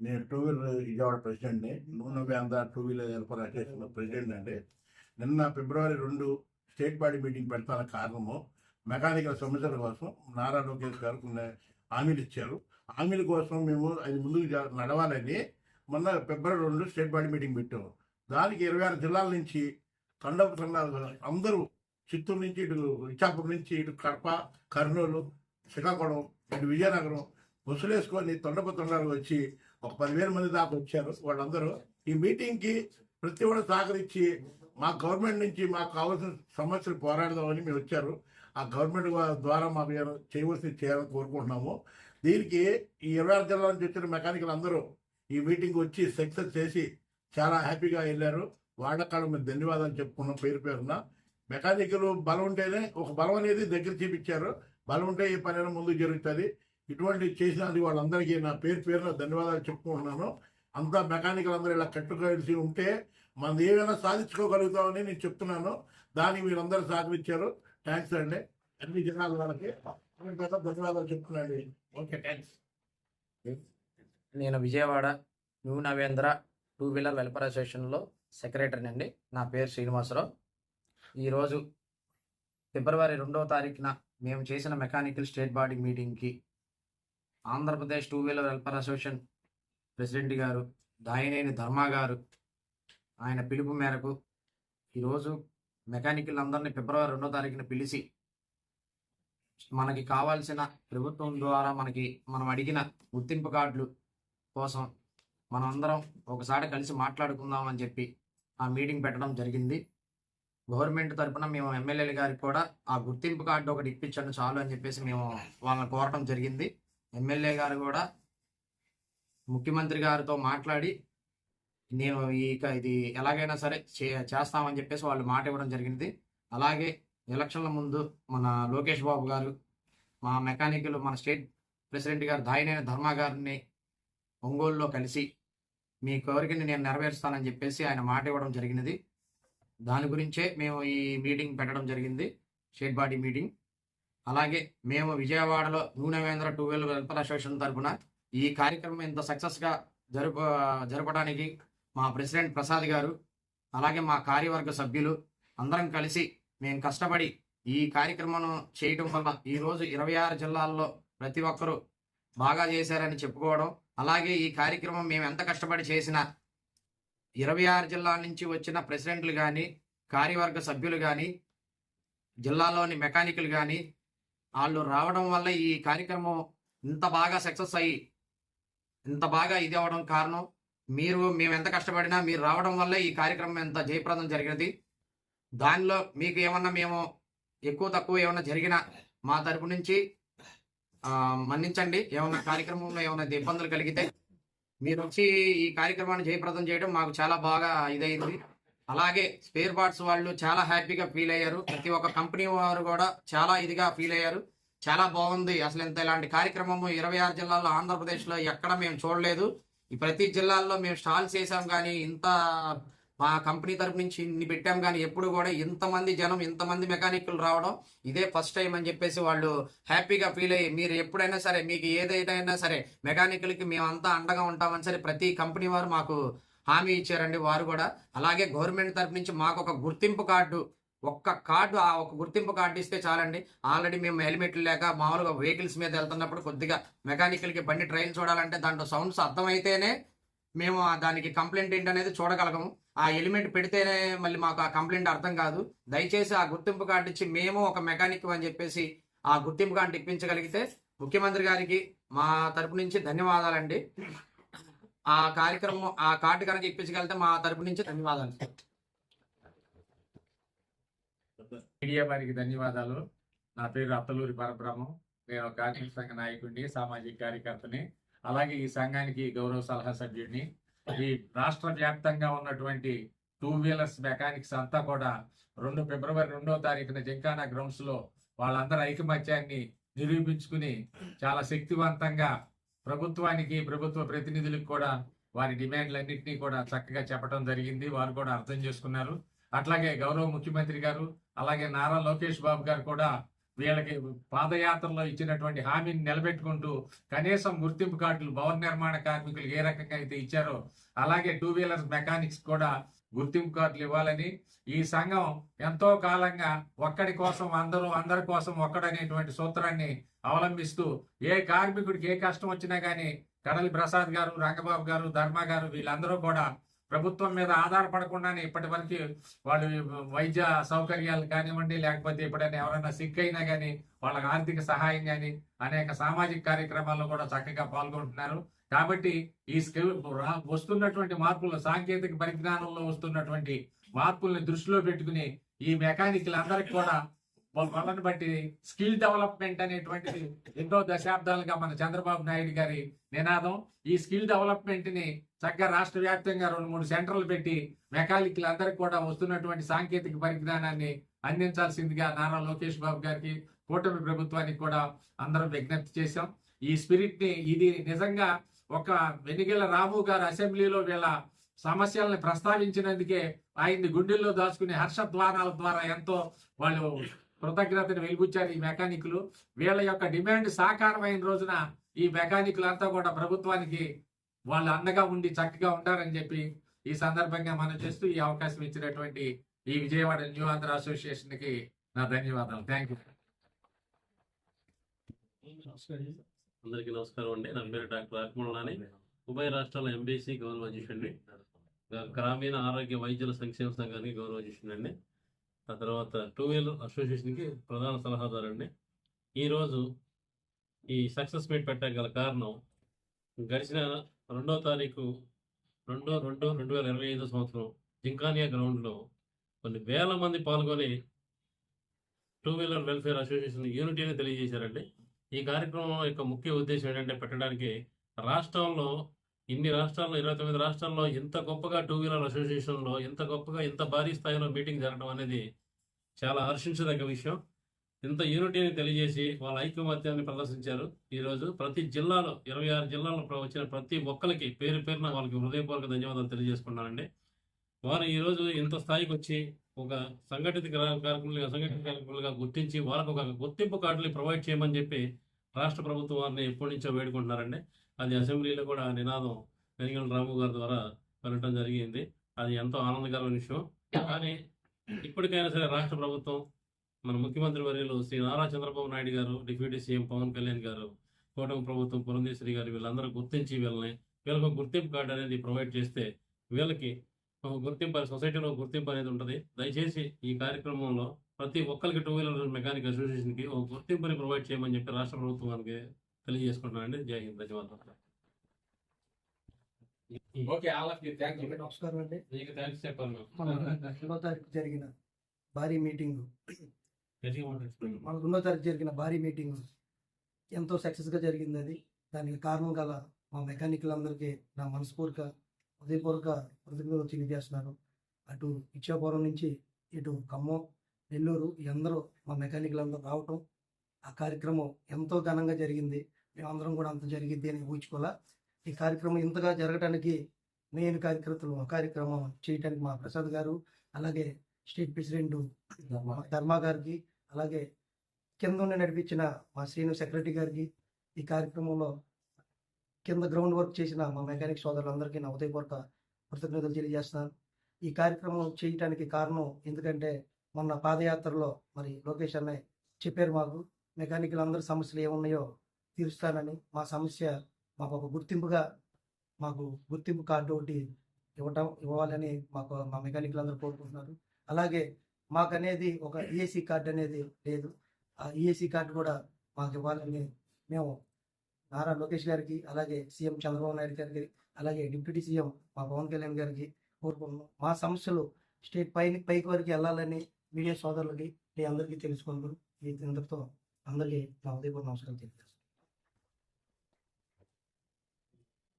నేను two wheeler Vijayawada ప్రెసిడెంట్ని నూనె వ్యాంద two wheeler welfare association president అండి నిన్న ఫిబ్రవరి రెండు స్టేట్ బాడీ మీటింగ్ పెడతాన కారణము మెకానికల్ సమస్యల కోసం నారా లోకేష్ గారు కొన్ని హామీలు ఇచ్చారు. హామీల కోసం మేము అది ముందుకు నడవాలని మొన్న ఫిబ్రవరి రెండు స్టేట్ బాడీ మీటింగ్ పెట్టాము దానికి ఇరవై ఆరు జిల్లాల నుంచి తండపు తండాలు అందరూ చిత్తూరు నుంచి ఇటు ఇచ్చాపురం నుంచి ఇటు కడప కర్నూలు శ్రీకాకుళం ఇటు విజయనగరం బస్సులు వేసుకొని తొండపు తొండలు వచ్చి ఒక పదివేల మంది దాకా వచ్చారు. వాళ్ళందరూ ఈ మీటింగ్కి ప్రతి ఒక్కరు సహకరించి మా గవర్నమెంట్ నుంచి మాకు కావాల్సిన సమస్యలు పోరాడదామని మేము వచ్చారు. ఆ గవర్నమెంట్ ద్వారా మాకు ఏమైనా చేయవలసింది చేయాలని కోరుకుంటున్నాము. దీనికి ఈ ఇరవై ఆరు జిల్లాల నుంచి వచ్చిన మెకానికల్ అందరూ ఈ మీటింగ్ వచ్చి సక్సెస్ చేసి చాలా హ్యాపీగా వెళ్ళారు. వాళ్ళకాడ మేము ధన్యవాదాలు చెప్పుకున్నాం పేరు పేరున. మెకానికల్ బలం ఉంటేనే ఒక బలం అనేది దగ్గర చూపించారు. బలం ఉంటే ఈ పని అయినా ముందుకు జరుగుతుంది. ఇటువంటి చేసినందుకు వాళ్ళందరికీ నా పేరు పేరున ధన్యవాదాలు చెప్పుకుంటున్నాను. అంతా మెకానికల్ అందరూ ఇలా కట్టుకోవాల్సి ఉంటే మనం ఏమైనా సాధించుకోగలుగుతామని నేను చెప్తున్నాను. దానికి మీరందరూ సహకరించారు. థ్యాంక్స్ అండి. అన్ని జనాల వాళ్ళకి ధన్యవాదాలు చెప్తున్నాను. Okay thanks. నేను Vijayawada new Navendra two wheeler welfare అసోసియేషన్లో సెక్రటరీ అండి. నా పేరు శ్రీనివాసరావు. ఈరోజు ఫిబ్రవరి రెండవ తారీఖున మేము చేసిన మెకానికల్ స్టేట్ బాడీ మీటింగ్కి Andhra Pradesh two wheeler welfare association president గారు దాయినేని ధర్మా గారు ఆయన పిలుపు మేరకు ఈరోజు మెకానికల్ అందరినీ ఫిబ్రవరి రెండో తారీఖున పిలిచి మనకి కావాల్సిన ప్రభుత్వం ద్వారా మనకి మనం అడిగిన గుర్తింపు కార్డులు కోసం మనం అందరం ఒకసారి కలిసి మాట్లాడుకుందాం అని చెప్పి ఆ మీటింగ్ పెట్టడం జరిగింది. గవర్నమెంట్ తరపున మేము ఎమ్మెల్యేలు గారికి కూడా ఆ గుర్తింపు కార్డు ఒకటి ఇప్పించండి చాలు అని చెప్పేసి మేము వాళ్ళని కోరటం జరిగింది. ఎమ్మెల్యే గారు కూడా ముఖ్యమంత్రి గారితో మాట్లాడి నేను ఈ ఇక ఇది ఎలాగైనా సరే చే చేస్తామని చెప్పేసి వాళ్ళు మాట ఇవ్వడం జరిగింది. అలాగే ఎలక్షన్ల ముందు మన లోకేష్ బాబు గారు మా మెకానికల్ మన స్టేట్ ప్రెసిడెంట్ గారు దాయినైన ధర్మ గారిని ఒంగోలులో కలిసి మీ కోరికని నేను నెరవేరుస్తానని చెప్పేసి ఆయన మాట ఇవ్వడం జరిగినది. దాని గురించే మేము ఈ మీటింగ్ పెట్టడం జరిగింది స్టేట్ బాడీ మీటింగ్. అలాగే మేము విజయవాడలో నూనెవేంద్ర టూ వీలర్ వెల్ఫేర్ అసోసియేషన్ తరఫున ఈ కార్యక్రమం ఇంత సక్సెస్గా జరుపు జరపడానికి మా ప్రెసిడెంట్ ప్రసాద్ గారు అలాగే మా కార్యవర్గ సభ్యులు అందరం కలిసి మేము కష్టపడి ఈ కార్యక్రమం చేయటం వల్ల ఈరోజు ఇరవై ఆరు జిల్లాల్లో ప్రతి ఒక్కరూ బాగా చేశారని చెప్పుకోవడం అలాగే ఈ కార్యక్రమం మేము ఎంత కష్టపడి చేసినా ఇరవై ఆరు జిల్లాల నుంచి వచ్చిన ప్రెసిడెంట్లు కానీ కార్యవర్గ సభ్యులు కానీ జిల్లాలోని మెకానికల్ కానీ వాళ్ళు రావడం వల్ల ఈ కార్యక్రమం ఇంత బాగా సక్సెస్ అయ్యి ఇంత బాగా ఇది అవ్వడం కారణం. మీరు మేము ఎంత కష్టపడినా మీరు రావడం వల్ల ఈ కార్యక్రమం ఎంత జయప్రదం జరిగినది. దానిలో మీకు ఏమన్నా మేము ఎక్కువ తక్కువ ఏమన్నా జరిగినా మా తరపు నుంచి మన్నించండి. ఏమన్నా కార్యక్రమంలో ఏమైనా ఇబ్బందులు కలిగితే మీరు వచ్చి ఈ కార్యక్రమాన్ని జయప్రదం చేయడం మాకు చాలా బాగా ఇదైంది. అలాగే స్పేర్ పార్ట్స్ వాళ్ళు చాలా హ్యాపీగా ఫీల్ అయ్యారు. ప్రతి ఒక్క కంపెనీ వారు కూడా చాలా ఇదిగా ఫీల్ అయ్యారు. చాలా బాగుంది. అసలు ఇంత ఇలాంటి కార్యక్రమము ఇరవై ఆరు జిల్లాల్లో ఆంధ్రప్రదేశ్లో ఎక్కడ మేము చూడలేదు. ఈ ప్రతి జిల్లాల్లో మేము స్టాల్స్ చేసాం కానీ ఇంత మా కంపెనీ తరపు నుంచి ఇన్ని పెట్టాం కానీ ఎప్పుడు కూడా ఇంతమంది జనం ఇంతమంది మెకానిక్లు రావడం ఇదే ఫస్ట్ టైం అని చెప్పేసి వాళ్ళు హ్యాపీగా ఫీల్ అయ్యి మీరు ఎప్పుడైనా సరే మీకు ఏదైనా సరే మెకానిక్లకి మేమంతా అండగా ఉంటామని సరే ప్రతి కంపెనీ వారు మాకు హామీ ఇచ్చారండి వారు కూడా. అలాగే గవర్నమెంట్ తరపు నుంచి మాకు ఒక గుర్తింపు కార్డు ఒక్క కార్డు ఆ ఒక గుర్తింపు కార్డు ఇస్తే చాలండి. ఆల్రెడీ మేము హెల్మెట్లు లేక మామూలుగా వెహికల్స్ మీద వెళ్తున్నప్పుడు కొద్దిగా మెకానికల్కి బండి ట్రైల్ చూడాలంటే దాంట్లో సౌండ్స్ అర్థమైతేనే మేము దానికి కంప్లైంట్ ఏంటనేది చూడగలగము. ఆ ఎలిమెంట్ పెడితేనే మళ్ళీ మాకు ఆ కంప్లైంట్ అర్థం కాదు. దయచేసి ఆ గుర్తింపు కార్డు ఇచ్చి మేము ఒక మెకానిక్ అని చెప్పేసి ఆ గుర్తింపు కార్డు ఇప్పించగలిగితే ముఖ్యమంత్రి గారికి మా తరపు నుంచి ధన్యవాదాలండి. ఆ కార్యక్రమం ఆ కార్డు కనుక ఇప్పించగలితే మా తరపు నుంచి ధన్యవాదాలు. మీడియా వారికి ధన్యవాదాలు. నా పేరు అత్తలూరి పరబ్రహ్మం. నేను ఒక కార్మిక సంఘ నాయకుడిని సామాజిక కార్యకర్తని అలాగే ఈ సంఘానికి గౌరవ సలహా సభ్యుడిని. ఈ రాష్ట్ర వ్యాప్తంగా ఉన్నటువంటి టూ వీలర్స్ మెకానిక్స్ అంతా కూడా రెండు ఫిబ్రవరి రెండో తారీఖున జింకానా గ్రౌండ్స్లో వాళ్ళందరూ ఐకమత్యాన్ని నిరూపించుకుని చాలా శక్తివంతంగా ప్రభుత్వానికి ప్రభుత్వ ప్రతినిధులకు కూడా వారి డిమాండ్లన్నింటినీ కూడా చక్కగా చెప్పడం జరిగింది. వారు కూడా అర్థం చేసుకున్నారు. అట్లాగే గౌరవ ముఖ్యమంత్రి గారు అలాగే నారా లోకేష్ బాబు గారు కూడా వీళ్ళకి పాదయాత్రలో ఇచ్చినటువంటి హామీని నిలబెట్టుకుంటూ కనీసం గుర్తింపు కార్డులు భవన నిర్మాణ కార్మికులు ఏ రకంగా అయితే ఇచ్చారో అలాగే టూ వీలర్స్ మెకానిక్స్ కూడా గుర్తింపు కార్డులు ఇవ్వాలని. ఈ సంఘం ఎంతో కాలంగా ఒక్కడి కోసం అందరూ అందరి కోసం ఒక్కడనేటువంటి సూత్రాన్ని అవలంబిస్తూ ఏ కార్మికుడికి ఏ కష్టం వచ్చినా కానీ కడలి ప్రసాద్ గారు రంగబాబు గారు ధర్మ గారు వీళ్ళందరూ కూడా ప్రభుత్వం మీద ఆధారపడకుండానే ఇప్పటి వరకు వాళ్ళు వైద్య సౌకర్యాలు కానివ్వండి లేకపోతే ఎప్పుడైనా ఎవరైనా సిక్ అయినా కానీ వాళ్ళకి ఆర్థిక సహాయం కానీ అనేక సామాజిక కార్యక్రమాల్లో కూడా చక్కగా పాల్గొంటున్నారు. కాబట్టి ఈ స్కిల్ రా- వస్తున్నటువంటి మార్పులు సాంకేతిక పరిజ్ఞానంలో వస్తున్నటువంటి మార్పుల్ని దృష్టిలో పెట్టుకుని ఈ మెకానిక్లందరికీ కూడా వాళ్ళని బట్టి స్కిల్ డెవలప్మెంట్ అనేటువంటిది ఎన్నో దశాబ్దాలుగా మన చంద్రబాబు నాయుడు గారి నినాదం. ఈ స్కిల్ డెవలప్మెంట్ని చక్కగా రాష్ట్ర వ్యాప్తంగా రెండు మూడు సెంటర్లు పెట్టి మెకానిక్లందరికీ కూడా వస్తున్నటువంటి సాంకేతిక పరిజ్ఞానాన్ని అందించాల్సిందిగా నారా లోకేష్ బాబు గారికి కూటమి ప్రభుత్వానికి కూడా అందరం విజ్ఞప్తి చేశాం. ఈ స్పిరిట్ని ఇది నిజంగా ఒక వెనిగెల రాము గారు అసెంబ్లీలో వీళ్ళ సమస్యల్ని ప్రస్తావించినందుకే ఆయన్ని గుండెల్లో దాచుకునే హర్షద్వానాల ద్వారా ఎంతో వాళ్ళు కృతజ్ఞతను వెలిబుచ్చారు ఈ మెకానిక్లు. వీళ్ళ యొక్క డిమాండ్ సాకారమైన రోజున ఈ మెకానిక్లంతా కూడా ప్రభుత్వానికి వాళ్ళు అండగా ఉండి చక్కగా ఉంటారని చెప్పి ఈ సందర్భంగా మనం చేస్తూ ఈ అవకాశం ఇచ్చినటువంటి ఈ విజయవాడ న్యూ ఆంధ్ర అసోసియేషన్కి నా ధన్యవాదాలు. థ్యాంక్ యూ అందరికీ నమస్కారం అండి. నా పేరు డాక్టర్ రాకమణి ఉభయ రాష్ట్రాల ఎంబీసీ గౌరవ అధ్యక్షుడిని గ్రామీణ ఆరోగ్య వైద్యుల సంక్షేమ సంఘానికి గౌరవ అధ్యక్షుడిని ఆ తర్వాత టూ వీలర్ అసోసియేషన్కి ప్రధాన సలహాదారుడిని. ఈరోజు ఈ సక్సెస్ మీట్ పెట్టగల కారణం గడిచిన రెండో తారీఖు రెండో రెండు రెండు వేల ఇరవై ఐదో సంవత్సరం జింకానియా గ్రౌండ్లో కొన్ని వేల మంది పాల్గొని టూ వీలర్ వెల్ఫేర్ అసోసియేషన్ యూనిటీని తెలియజేశారండి. ఈ కార్యక్రమం యొక్క ముఖ్య ఉద్దేశం ఏంటంటే పెట్టడానికి రాష్ట్రంలో ఇన్ని రాష్ట్రాల్లో ఇరవై తొమ్మిది రాష్ట్రాల్లో ఇంత గొప్పగా టూ వీలర్ అసోసియేషన్లో ఇంత గొప్పగా ఇంత భారీ స్థాయిలో మీటింగ్ జరగడం అనేది చాలా హర్షించదగ్గ విషయం. ఇంత యూనిటీని తెలియజేసి వాళ్ళ ఐక్యమత్యాన్ని ప్రదర్శించారు. ఈరోజు ప్రతి జిల్లాలో ఇరవై ఆరు జిల్లాలో వచ్చిన ప్రతి ఒక్కరికి పేరు పేరున వాళ్ళకి హృదయపూర్వక ధన్యవాదాలు తెలియజేసుకున్నానండి వారు ఈరోజు ఇంత స్థాయికి వచ్చి ఒక సంఘటిత కార్యక్రమాలుగా సంఘటిత కార్యక్రమాలుగా గుర్తించి వాళ్ళకు ఒక గుర్తింపు కార్డుని ప్రొవైడ్ చేయమని చెప్పి రాష్ట్ర ప్రభుత్వం వారిని ఎప్పటి నుంచో వేడుకుంటున్నారండి. అది అసెంబ్లీలో కూడా నినాదం వెనిగల రాము గారి ద్వారా వెళ్ళటం జరిగింది. అది ఎంతో ఆనందకరమైన విషయం. కానీ ఇప్పటికైనా సరే రాష్ట్ర ప్రభుత్వం మన ముఖ్యమంత్రి వర్యులు శ్రీ నారా చంద్రబాబు నాయుడు గారు డిప్యూటీ సీఎం పవన్ కళ్యాణ్ గారు కూటమి ప్రభుత్వం పురంధేశ్వరి గారు వీళ్ళందరూ గుర్తించి వీళ్ళని వీళ్ళకు గుర్తింపు కార్డు అనేది ప్రొవైడ్ చేస్తే వీళ్ళకి గుర్తింపు సొసైటీలో గుర్తింపు అనేది ఉంటుంది. దయచేసి ఈ కార్యక్రమంలో ప్రతి ఒక్కరికి టూ వీలర్ మెకానిక్ అసోసియేషన్కి ఒక గుర్తింపుని ప్రొవైడ్ చేయమని చెప్పి రాష్ట్ర ప్రభుత్వానికి తెలియజేసుకుంటున్నానండి. జై హింద్ ధన్యవాదాలు okay all of you. Thank you నమస్కారం అండి. మీకు థ్యాంక్స్ చెప్పాను మన రెండో తారీఖు జరిగిన భారీ మీటింగ్. మన రెండో తారీఖు జరిగిన భారీ మీటింగ్ ఎంతో సక్సెస్గా జరిగింది అది. దానికి కారణం గల మా మెకానికల్ నా మనస్ఫూర్తిగా హృదయపూర్వక కృతజ్ఞతలు తెలియజేస్తున్నాను. అటు ఇచ్చాపురం నుంచి ఇటు ఖమ్మం నెల్లూరు అందరూ మా మెకానికల్ అందరూ రావటం ఆ కార్యక్రమం ఎంతో ఘనంగా జరిగింది. మేమందరం కూడా అంత జరిగిద్ది అని ఊహించుకోవాలా? ఈ కార్యక్రమం ఇంతగా జరగడానికి మెయిన్ కార్యకర్తలు ఆ కార్యక్రమం చేయడానికి మా ప్రసాద్ గారు అలాగే స్టేట్ ప్రెసిడెంట్ ధర్మ గారికి అలాగే కింద ఉండి నడిపించిన మా శ్రీను సెక్రటరీ గారికి ఈ కార్యక్రమంలో కింద గ్రౌండ్ వర్క్ చేసిన మా మెకానిక్ సోదరులందరికీ నా ఉదయపూర్వక కృతజ్ఞతలు తెలియజేస్తున్నాను. ఈ కార్యక్రమం చేయటానికి కారణం ఎందుకంటే మొన్న పాదయాత్రలో మరి లోకేష్ అన్నయ్య చెప్పారు మాకు మెకానికల్ అందరి సమస్యలు ఏమున్నాయో తీరుస్తానని. మా సమస్య మాకు ఒక గుర్తింపుగా మాకు గుర్తింపు కార్డు ఒకటి ఇవ్వటం ఇవ్వాలని మాకు మా మెకానికల్ అందరూ కోరుకుంటున్నారు. అలాగే మాకు అనేది ఒక ఈఎస్సీ కార్డు అనేది లేదు. ఆ ఈఎస్సీ కార్డు కూడా మాకు ఇవ్వాలని మేము నారా లోకేష్ గారికి అలాగే సీఎం చంద్రబాబు నాయుడు గారికి అలాగే డిప్యూటీ సీఎం మా పవన్ కళ్యాణ్ గారికి కోరుకుంటున్నాం. మా సమస్యలు స్టేట్ పై పైకి వరకు వెళ్ళాలని మీడియా సోదరులకి మీ అందరికీ తెలుసుకుంటూ ఈ ఇంతటితో అందరికీ నా ఉదయపూర్వ నమస్కారం తెలియదు